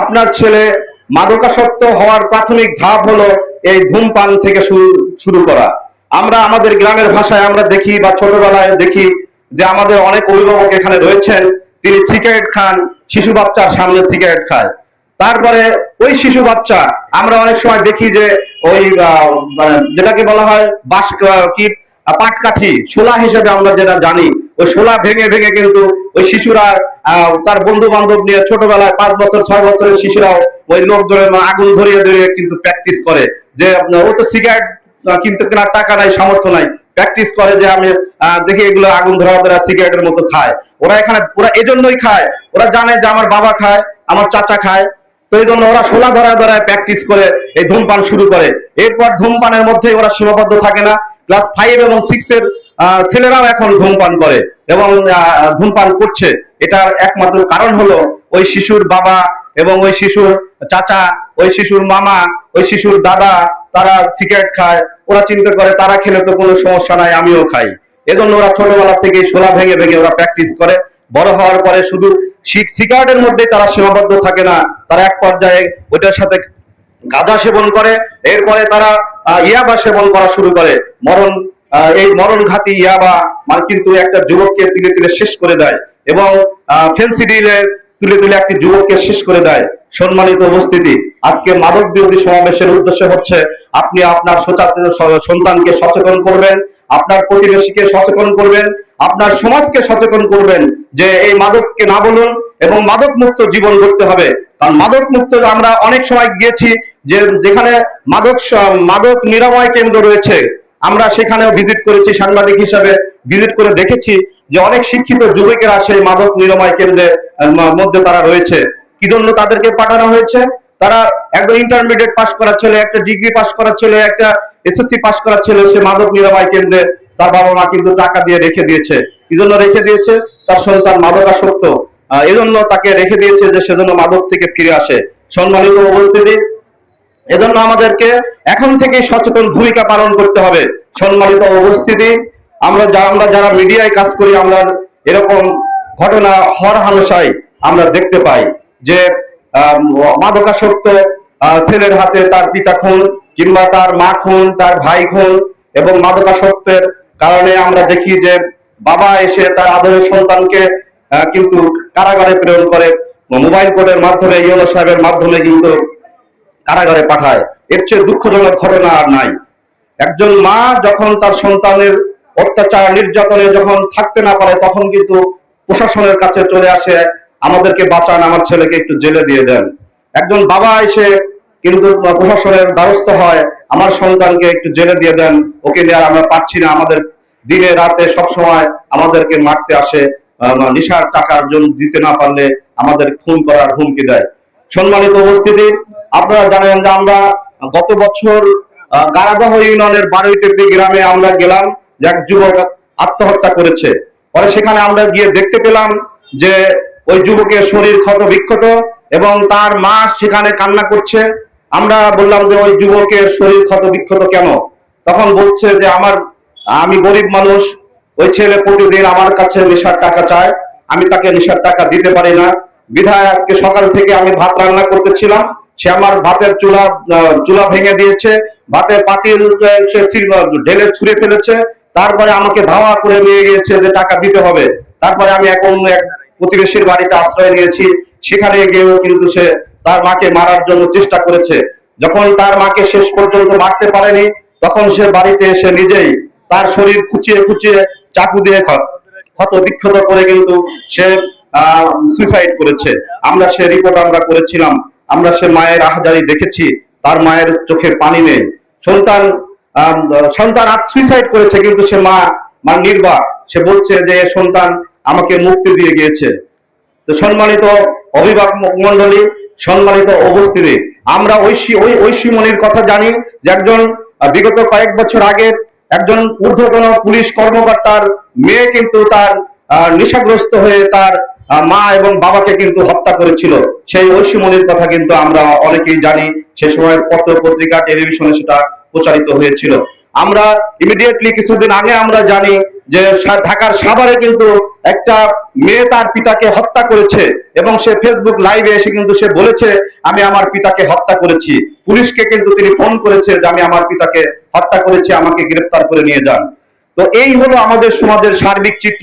আপনার ছেলে মাদকাসক্ত হওয়ার প্রাথমিক ধাপ হলো এই ধূমপান থেকে শুরু করা। আমরা আমাদের গ্রামের ভাষায় আমরা দেখি বা ছোটবেলায় দেখি যে আমাদের অনেক অভিভাবক এখানে রয়েছেন। তিনি সিগারেট খান, শিশু বাচ্চার সামনে সিগারেট খায়। তারপরে ওই শিশু বাচ্চা, আমরা অনেক সময় দেখি যে ওই মানে যেটাকে বলা হয় বাস কি পাটকাঠি, শোলা হিসেবে আমরা যেটা জানি ওই শোলা ভেঙে ভেঙে কিন্তু ওই শিশুরা তার বন্ধু বান্ধব নিয়ে ছোটবেলায় পাঁচ বছর, ছয় বছরের শিশুরাও ওই লোকজনের আগুন ধরিয়ে ধরিয়ে কিন্তু প্র্যাকটিস করে। যে, ও তো সিগারেট কিন্তু কেনার টাকা নাই, সামর্থ্য নাই। প্র্যাকটিস করে যে আমি দেখি এগুলো আগুন ধরা ধরা সিগারেটের মতো খায়। ওরা এখানে, ওরা এজন্যই খায়। ওরা জানে যে আমার বাবা খায়, আমার চাচা খায়। তো এই জন্য ওরা সোলা ধরা ধরায় প্র্যাকটিস করে এই ধূমপান শুরু করে। এরপর ধূমপানের মধ্যে ওরা সীমাবদ্ধ থাকে না। ক্লাস ফাইভ এবং সিক্স এর ছেলেরাও এখন ধূমপান করে এবং ধূমপান করছে। এটার একমাত্র কারণ হলো ওই শিশুর বাবা এবং ওই শিশুর চাচা, ওই শিশুর মামা, ওই শিশুর দাদা, তারা সিগারেট খায়, ওরা চিন্তা করে তারা খেলে তো কোনো সমস্যা নাই, আমিও খাই। এজন্য ওরা ছোটবেলা থেকে সোলা ভেঙে ভেঙে ওরা প্র্যাকটিস করে। বড় হওয়ার পরে শুধু সিগারেটের মধ্যে তারা সীমাবদ্ধ থাকে না, তারা এক পর্যায়ে ওইটার সাথে গাঁজা সেবন করে, এরপরে তারা ইয়াবা সেবন করা শুরু করে, মরণ এই মরণ ঘাতি ইয়াবা মানে কিন্তু একটা যুবককে তিলে তিলে শেষ করে দেয় এবং ফেন্সিডিলে তুলে তুলে একটি যুবককে শেষ করে দেয়। সম্মানিত উপস্থিতি, আজকে মাদক বিরোধী সমাবেশের উদ্দেশ্য হচ্ছে আপনি আপনার সন্তানকে সচেতন করবেন, আপনার প্রতিবেশীকে সচেতন করবেন, আপনার সমাজকে সচেতন করবেন যে এই মাদককে না বলুন এবং মাদক মুক্ত জীবন গড়তে হবে। কারণ মাদক মুক্ত আমরা অনেক সময় গিয়েছি যে যেখানে মাদক মাদক নিরাময় কেন্দ্র রয়েছে। আমরা সেখানেও ভিজিট করেছি সাংবাদিক হিসাবে ভিজিট করে দেখেছি যে অনেক শিক্ষিত যুবকেরা সেই মাদক নিরাময় কেন্দ্রে আহ, ম- মধ্যে তারা রয়েছে। কি জন্য তাদেরকে পাঠানো হয়েছে? তারা একদম ইন্টারমিডিয়েট পাস করা ছেলে একটা ডিগ্রি পাস করা ছেলে একটা এসএসসি পাস করা ছেলে সে মাদক নিরাময় কেন্দ্রে তার বাবা মা কিন্তু টাকা দিয়ে রেখে দিয়েছে। কি জন্য রেখে দিয়েছে? তার সন্তান মাদকাসক্ত। আহ, এজন্য তাকে রেখে দিয়েছে যে সেজন্য মাদক থেকে ফিরে আসে। সম্মানিত উপস্থিতি এজন্য আমাদেরকে এখন থেকে সচেতন ভূমিকা পালন করতে হবে। সম্মানিত উপস্থিতি, আমরা যা আমরা যারা মিডিয়ায় কাজ করি, আমরা এরকম ঘটনা হর হামেশাই আমরা দেখতে পাই যে মাদকাসক্ত ছেলের হাতে তার পিতা খুন কিংবা তার মা খুন, তার ভাই খুন এবং মাদকাসক্তের কারণে আমরা দেখি যে, বাবা এসে তার আদরের সন্তানকে কিন্তু কারাগারে প্রেরণ করে। মোবাইল কোর্টের মাধ্যমে ইউনো সাহেবের মাধ্যমে কিন্তু কারাগারে পাঠায়। এর চেয়ে দুঃখজনক ঘটনা আর নাই। একজন মা যখন তার সন্তানের অত্যাচার, নির্যাতনে যখন থাকতে না পারে, তখন কিন্তু প্রশাসনের কাছে চলে আসে, আমাদেরকে বাঁচান, আমার ছেলেকে একটু জেলে দিয়ে দেন। একজন বাবা এসে কিন্তু প্রশাসনের দ্বারস্থ হয়, আমার সন্তানকে একটু জেলে দিয়ে দেন, ওকে নিয়ে আমরা পাচ্ছি না। আমাদের দিনে রাতে সব সময় আমাদেরকে মারতে আসে নেশার টাকার জন্য দিতে না পারলে আমাদের খুন করার হুমকি দেয়। সম্মানিত উপস্থিতি আপনারা জানেন যে আমরা গত বছর গারাদহ ইউনিয়নের বারোইটেপি গ্রামে আমরা গেলাম যে এক যুবক আত্মহত্যা করেছে। পরে সেখানে আমরা গিয়ে দেখতে পেলাম যে ওই যুবকের শরীর ক্ষত বিক্ষত এবং তার মা সেখানে কান্না করছে। আমরা বললাম যে ওই যুবকের শরীর ক্ষত বিক্ষত কেন? তখন বলছে যে আমার, আমি গরিব মানুষ, ওই ছেলে প্রতিদিন আমার কাছে নেশার টাকা চায়, আমি তাকে নেশার টাকা দিতে পারি না। বিধায় আজকে সকাল থেকে আমি ভাত রান্না করতেছিলাম। সে আমার ভাতের চুলা চুলা ভেঙে দিয়েছে, ভাতের পাতিল ঢেলে ছুঁড়ে ফেলেছে। তারপরে আমাকে ধাওয়া করে নিয়ে গিয়েছে যে টাকা দিতে হবে। তারপরে আমি এখন এক প্রতিবেশীর বাড়িতে আশ্রয় নিয়েছি। সেখানে গিয়েও কিন্তু সে তার মাকে মারার জন্য চেষ্টা করেছে। যখন তার মাকে শেষ পর্যন্ত মারতে পারেনি, তখন সে বাড়িতে এসে নিজেই তার শরীর খুঁচিয়ে খুঁচিয়ে চাকু দিয়ে ক্ষত বিক্ষত করে কিন্তু সে সুইসাইড করেছে। আমরা সে রিপোর্ট আমরা করেছিলাম। আমরা সে মায়ের আহাজারি দেখেছি, তার মায়ের চোখে পানি নেই। সন্তান সন্তান সুইসাইড করেছে, কিন্তু সে মা মা নির্বাক। সে বলছে যে সন্তান আমাকে মুক্তি দিয়ে গিয়েছে। তো সম্মানিত অভিভাবক মন্ডলী সম্মানিত উপস্থিতি, আমরা ঐশী, ওই ঐশী ঐশীমণির কথা জানি যে একজন বিগত কয়েক বছর আগে একজন ঊর্ধ্বতন পুলিশ কর্মকর্তার মেয়ে কিন্তু তার নেশাগ্রস্ত হয়ে তার মা এবং বাবাকে কিন্তু হত্যা করেছিল। সেই ঐশীমণির কথা কিন্তু আমরা অনেকেই জানি। সে সময় পত্র পত্রিকা টেলিভিশনে সেটা প্রচারিত হয়েছিল। আমরা ইমিডিয়েটলি কিছুদিন আগে আমরা জানি যে ঢাকার সাভারে কিন্তু একটা মেয়ে তার পিতাকে হত্যা করেছে এবং সে ফেসবুক লাইভে এসে কিন্তু সে বলেছে, আমি আমার পিতাকে হত্যা করেছি। পুলিশকে কিন্তু তিনি ফোন করেছে যে, আমি আমার পিতাকে হত্যা করেছি, আমাকে গ্রেফতার করে নিয়ে যান। তো এই হলো আমাদের সমাজের সার্বিক চিত্র।